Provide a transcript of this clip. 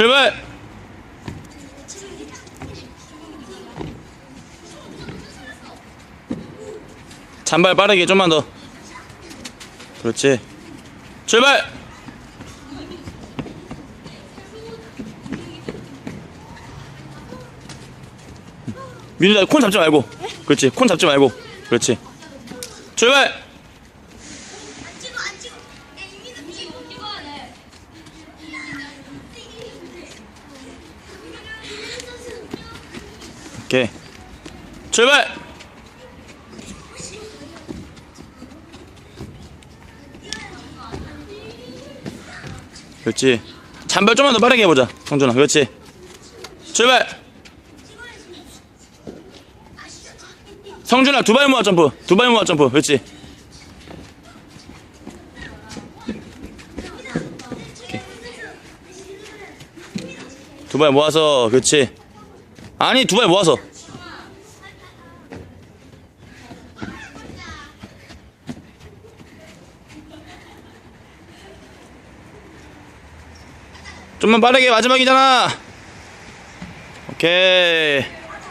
출발! 잔발 빠르게 좀만 더. 그렇지. 출발! 민우야 콘 잡지 말고. 그렇지. 콘 잡지 말고. 그렇지. 출발! 오케이. 출발! 그렇지. 잔발 좀만 더 빠르게 해보자. 성준아, 그렇지. 출발! 성준아, 두 발 모아 점프. 두 발 모아 점프. 그렇지. 두 발 모아서, 그렇지. 아니, 두 발 모아서. 좀만 빠르게 마지막이잖아. 오케이.